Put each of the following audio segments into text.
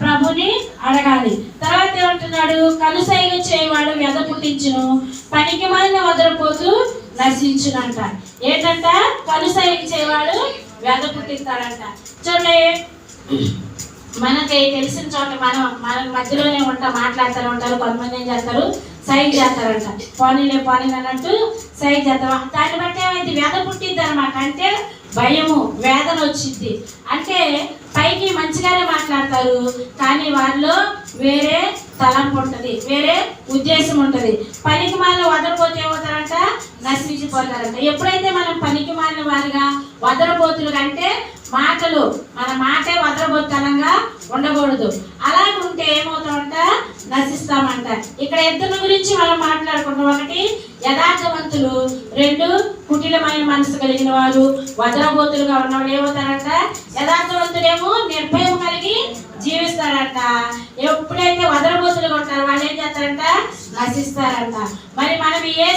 ప్రభుని అడగాలి. తర్వాత ఏమంటున్నాడు? కలుసైగ చేయవాడు వ్యధ పుట్టించును పనికి మాలిన వదలపోతూ నశించునంట. ఏంటంట? కలుసైగ చేయవాడు వ్యధ పుట్టిస్తాడంట. చూడండి మనకి తెలిసిన చోట మనం మన మధ్యలోనే ఉంటాం మాట్లాడుతూ ఉంటారు కొంతమంది ఏం చేస్తారు? సైజ్ చేస్తారంట. పోనీలే పోనీ అన్నట్టు సైజ్ చేస్తారు. దాన్ని బట్టి ఏమైంది? వేద పుట్టిద్ది అనమాట అంటే భయము వేదన వచ్చింది. అంటే పైకి మంచిగానే మాట్లాడతారు కానీ వారిలో వేరే తలంపు ఉంటుంది వేరే ఉద్దేశం ఉంటుంది. పనికి మాలిన వదలపోతే ఏమవుతారంట నశించిపోతారంట. ఎప్పుడైతే మనం పనికి మాలిన వారిగా వదలబోతులు కంటే మాటలు మన మాటే వదలబోతనంగా ఉండకూడదు. అలా ఉంటే ఏమవుతామంట? నశిస్తామంట. ఇక్కడ ఇద్దరు గురించి మనం మాట్లాడుకుంటాం ఒకటి యథార్థవంతులు. రెండు కుటిలమైన మనసు కలిగిన వారు వదరబోతులుగా ఉన్నవాడు ఏమవుతారంట? యథార్థవంతుడేమో నిర్భయం కలిగి చేస్తారంట. ఎప్పుడైతే వదలబోతులుగా ఉంటారో వాళ్ళు ఏం చేస్తారంట? నశిస్తారంట. మరి మనం ఏ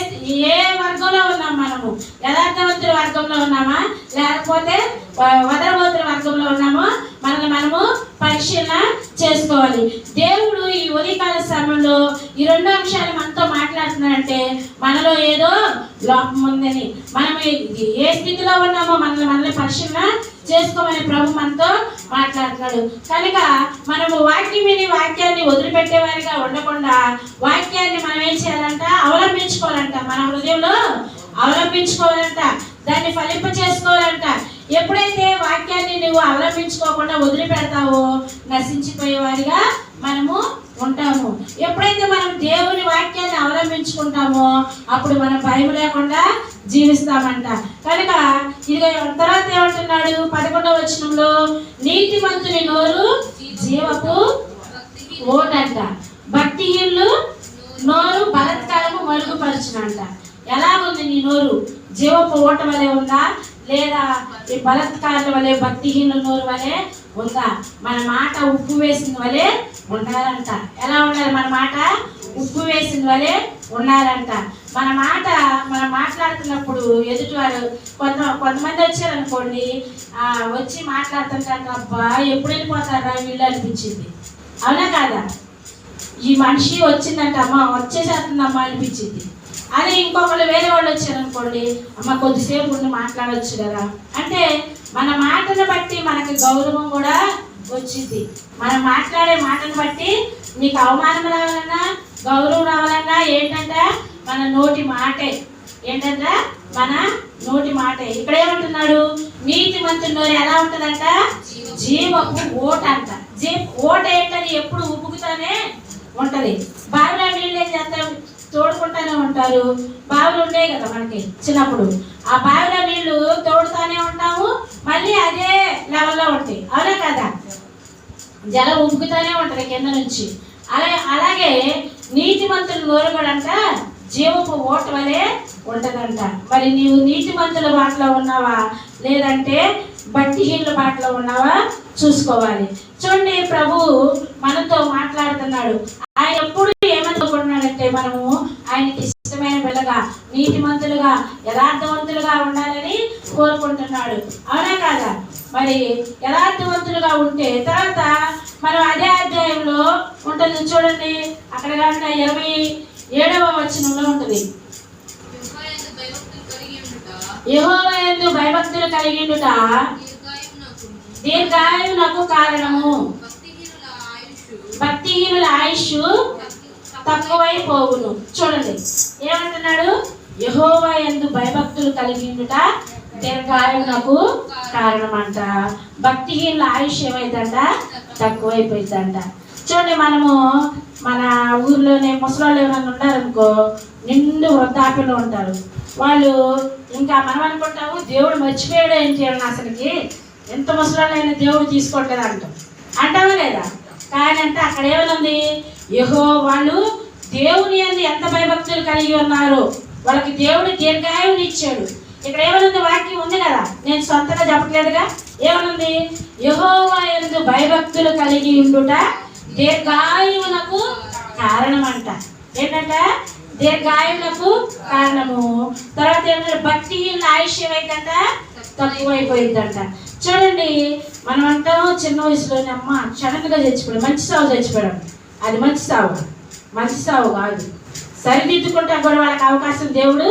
ఏ వర్గంలో ఉన్నాం మనము? యథార్థవంతుల వర్గంలో ఉన్నామా? లేకపోతే వదరబోతుల వదలబోతుల వర్గంలో ఉన్నామో? మనల్ని మనము పరిశీలన చేసుకోవాలి. దేవుడు ఉదయకాల సమయంలో ఈ రెండు అంశాలు మనతో మాట్లాడుతున్నాడంటే మనలో ఏదో లోపం ఉందని మనం ఏ- స్థితిలో ఉన్నామో మనల్ని మనల్ని పరిశీలన చేసుకోమని ప్రభు మనతో మాట్లాడుతున్నాడు. కనుక మనము వాక్యం విని వాక్యాన్ని వదిలిపెట్టేవారిగా ఉండకుండా వాక్యాన్ని మనం ఏం చేయాలంట? అవలంబించుకోవాలంట. మన హృదయంలో అవలంబించుకోవాలంట. దాన్ని ఫలింప చేసుకోవాలంట. ఎప్పుడైతే వాక్యాన్ని నువ్వు అవలంబించుకోకుండా వదిలిపెడతావో నశించిపోయేవారిగా మనము ఉంటాము. ఎప్పుడైతే మనం దేవుని వాక్యాన్ని అవలంబించుకుంటామో అప్పుడు మనం భయం లేకుండా జీవిస్తామంట. కనుక ఇది తర్వాత ఏమంటున్నాడు? పదకొండవ వచనంలో నీతిమంతుని నోరు జీవపు ఓటంట. భక్తి ఇల్లు నోరు బలత్కారము మరుగుపరచునంట. ఎలా ఉంది నీ నోరు? జీవపు ఓట వలె ఉందా? లేదా ఈ బలత్కారుల వలె భక్తిహీనుల నోరు వలె ఉందా? మన మాట ఉప్పు వేసిన వలె ఉండాలంట. ఎలా ఉండాలి? మన మాట ఉప్పు వేసిన వలె ఉండాలంట. మన మాట మనం మాట్లాడుతున్నప్పుడు ఎదుటివారు కొంత కొంతమంది వచ్చారనుకోండి అనుకోండి వచ్చి మాట్లాడుతుంటారు అబ్బా ఎప్పుడు వెళ్ళిపోతారా వీళ్ళు అనిపించింది. అవునా కాదా? ఈ మనిషి వచ్చిందంట అమ్మ వచ్చేసేస్తుందమ్మా అనిపించింది. అదే ఇంకొకళ్ళు వేరే వాళ్ళు వచ్చారనుకోండి అమ్మ కొద్దిసేపు ఉండి మాట్లాడవచ్చు కదా. అంటే మన మాటను బట్టి మనకి గౌరవం కూడా వచ్చింది. మనం మాట్లాడే మాటను బట్టి నీకు అవమానం రావాలన్నా గౌరవం రావాలన్నా ఏంటంటే మన నోటి మాటే. ఏంటంటే మన నోటి మాటే. ఇక్కడ ఏమంటున్నాడు? నీతి మంత్రి నోరు ఎలా ఉంటుందంట? జీవపు ఓట అంట. జీ ఓట ఏంటని ఎప్పుడు ఉబ్బుకుతానే ఉంటది. బావిలో నీళ్ళు ఏం చేస్తాం? తోడుకుంటానే ఉంటారు. బావిలు ఉండేవి కదా మనకి చిన్నప్పుడు. ఆ బావిలో నీళ్ళు తోడుతానే ఉంటాము. మళ్ళీ అదే లెవెల్లో ఉంటాయి. అవునా కదా? జలం ఉబ్బుకుతానే ఉంటుంది కింద నుంచి. అలా అలాగే నీతిమంతుల నోరు కూడా అంట జీవపు ఓట వలె ఉంటదంట. మరి నీవు నీతిమంతుల బాటలో ఉన్నావా? లేదంటే బట్టిహీనుల బాటలో ఉన్నావా? చూసుకోవాలి. చూడండి ప్రభు మనతో మాట్లాడుతున్నాడు. ఆయన ఎప్పుడు ఏమనుకుంటున్నాడంటే మనము ఆయనకి ఇష్టమైన బిడ్డగా నీతిమంతులుగా యథార్థవంతులుగా ఉండాలని కోరుకుంటున్నాడు. అవునా కాదా? మరి యథార్థవంతులుగా ఉంటే తర్వాత మనం అదే అధ్యాయంలో ఉంటుంది చూడండి. అక్కడ కనుక ఇరవై ఏడవ వచనంలో ఉంటుంది. యెహోవా యందు భయభక్తులు కలిగిండుట దీర్ఘాయునకు కారణము. భక్తిహీనుల ఆయుష్ తక్కువైపోవును. చూడండి. ఏమంటున్నాడు? యహోవా ఎందు భయభక్తులు కలిగిండుట దీర్ఘాయునకు కారణమంట. భక్తిహీనుల ఆయుష్ ఏమైందంట తక్కువైపోయిందంట చూడండి మనము మన ఊర్లోనే ముసలాళ్ళు ఎవరైనా ఉన్నారనుకో నిండు వృద్ధాప్యంలో ఉంటారు. వాళ్ళు ఇంకా మనం అనుకుంటాము దేవుడు మర్చిపోయాడు ఏం చేయాలి అసలుకి ఎంత ముసలాళ్ళైనా దేవుడు తీసుకోవట్లేదు అంటాం అంటావా లేదా? కానీ అంటే అక్కడ ఏమనుంది? యహో వాళ్ళు దేవుని అందు ఎంత భయభక్తులు కలిగి ఉన్నారు? వాళ్ళకి దేవుడు దీర్ఘాయువుని ఇచ్చాడు. ఇక్కడ ఏమనుంది? వాక్యం ఉంది కదా? నేను సొంతగా చెప్పట్లేదుగా? ఏమనుంది? యహోవా ఎందు భయభక్తులు కలిగి ఉండుట దీర్ఘాయువునకు కారణమంట. ఏంటంట? దీర్ఘాయువులకు కారణము. తర్వాత ఏంటంటే భక్తిహీన ఆయుష్యం ఏంటంట తక్కువైపోయిందంట చూడండి మనం అంటాం చిన్న వయసులోనే అమ్మ క్షణంగా చచ్చిపోయాడు. మంచి సాగు చచ్చిపోయాడు. అది మంచి సాగు మంచి సావు కాదు. సరిదిద్దుకుంటా కూడా వాళ్ళకి అవకాశం దేవుడు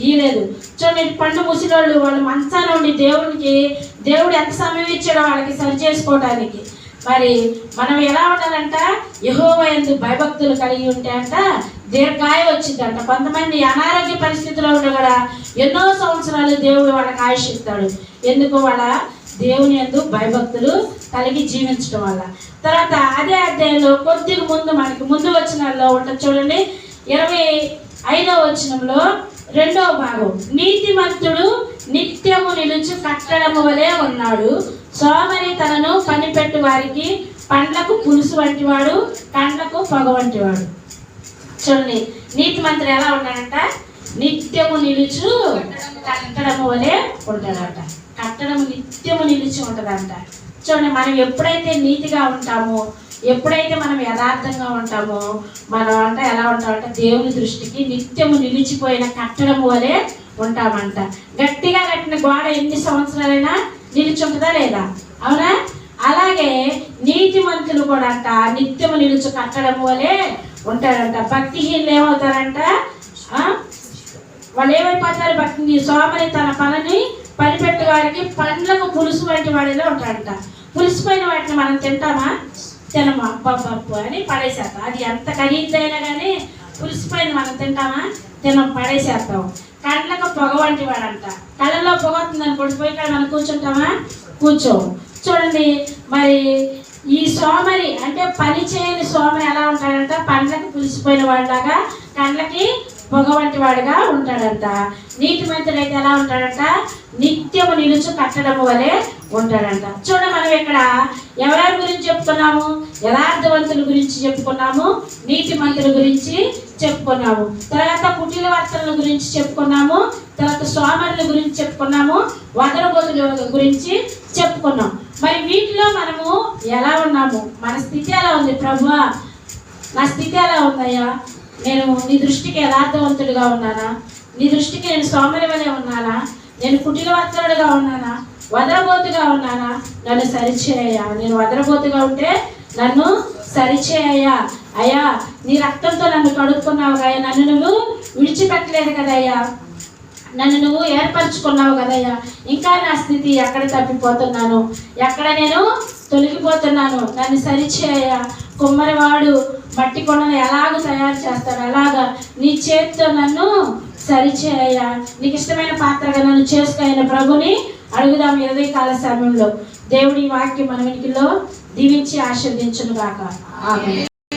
ఇవ్వలేదు చూడండి పండు ముసిలోళ్ళు వాళ్ళు మంచాన ఉండి దేవునికి దేవుడు ఎంత సమయం ఇచ్చాడో వాళ్ళకి సరి చేసుకోవడానికి మరి మనం ఎలా ఉండాలంట? యహోవ ఎందు భయభక్తులు కలిగి ఉంటే అంట దీర్ఘాయం వచ్చిందంట. కొంతమంది అనారోగ్య పరిస్థితిలో ఉండి కూడా ఎన్నో సంవత్సరాలు దేవుడు వాళ్ళకి ఆయుష్ ఇస్తాడు. ఎందుకు? వాళ్ళ దేవుని ఎందు భయభక్తులు కలిగి జీవించడం వల్ల. తర్వాత అదే అధ్యాయంలో కొద్దిగా ముందు మనకి ముందు వచ్చినాల్లో ఉంటుంది చూడండి. ఇరవై ఐదవ వచనంలో రెండవ భాగం. నీతిమంతుడు నిత్యము నిలుచు కట్టడము వలె ఉన్నాడు. సోమరి తనను పనిపెట్టు వారికి పండ్లకు పులుసు వంటివాడు కండ్లకు పొగ వంటివాడు. చూడండి నీతిమంతుడు ఎలా ఉన్నాడంట? నిత్యము నిలుచు కట్టడము వలె ఉంటాడట. కట్టడము నిత్యము నిలిచి ఉంటుందంట. చూడండి మనం ఎప్పుడైతే నీతిగా ఉంటామో ఎప్పుడైతే మనం యథార్థంగా ఉంటామో మనం అంట ఎలా ఉంటామంటే దేవుని దృష్టికి నిత్యము నిలిచిపోయిన కట్టడం వలె ఉంటామంట. గట్టిగా కట్టిన గోడ ఎన్ని సంవత్సరాలైనా నిలిచుంటుందా లేదా? అవునా? అలాగే నీతిమంతులు కూడా అంట నిత్యము నిలుచు కట్టడం వలె ఉంటాడంట భక్తిహీనులు ఏమవుతారంట? వాళ్ళు ఏమైపోతారు? భక్తి సోమరి తన పనిని పనిపెట్టు వారికి పండ్లకు పులుసు వంటి వాడిలో ఉంటాడంట. పులిసిపోయిన వాటిని మనం తింటామా? తినమా? పప్పు అని పడేసేస్తాం అది ఎంత ఖరీదైనా కానీ పులుసుపోయిన మనం తింటామా? తినం పడేసేస్తాం కళ్ళకు పొగ వంటి వాడంట. కళ్ళలో పొగ వస్తుందని పొడిపోయి కానీ మనం కూర్చుంటామా? కూర్చోము చూడండి మరి ఈ సోమరి అంటే పని చేయని సోమరి ఎలా ఉంటాడంట? పండ్లకు పులిసిపోయిన వాళ్ళలాగా కళ్ళకి పొగవంటి వాడుగా ఉంటాడంట. నీటి ఎలా ఉంటాడంట? నిత్యము నిలుచు కట్టడము వలె ఉంటాడంట. చూడ మనం ఇక్కడ ఎవరెవరి గురించి చెప్పుకున్నాము? యథార్థవంతుల గురించి చెప్పుకున్నాము? నీతి మంత్రుల గురించి చెప్పుకున్నాము. తర్వాత కుటీల వర్తనల గురించి చెప్పుకున్నాము. తర్వాత సోమరుల గురించి చెప్పుకున్నాము. వదరబోతుల గురించి చెప్పుకున్నాం. మరి వీటిలో మనము ఎలా ఉన్నాము? మన స్థితి ఎలా ఉంది? ప్రభు నా స్థితి ఎలా ఉందయ్యా? నేను నీ దృష్టికి యథార్థవంతుడిగా ఉన్నానా? నీ దృష్టికి నేను సోమరివలే ఉన్నానా? నేను కుటిలవర్తనుడిగా ఉన్నానా? వదరబోతుగా ఉన్నానా? నన్ను సరిచేయ్యా నేను వదరబోతుగా ఉంటే నన్ను సరిచేయ్యా అయ్యా నీ రక్తంతో నన్ను కడుక్కున్నావు అయ్యా నన్ను నువ్వు విడిచిపెట్టలేదు కదయ్యా. నన్ను నువ్వు ఏర్పరచుకున్నావు కదయ్యా. ఇంకా నా స్థితి ఎక్కడ తప్పిపోతున్నాను? ఎక్కడ నేను తొలగిపోతున్నాను? నన్ను సరిచేయ. కుమ్మరివాడు మట్టి కొండను ఎలాగ తయారు చేస్తాడు? అలాగా నీ చేతితో నన్ను సరిచేయ. నీకు ఇష్టమైన పాత్రగా నన్ను చేసుకైన ప్రభుని అడుగుదాం ఇరవై కాల సమయంలో. దేవుడి వాక్యం మన వెనుకలో దీవించి ఆశీర్దించును గాక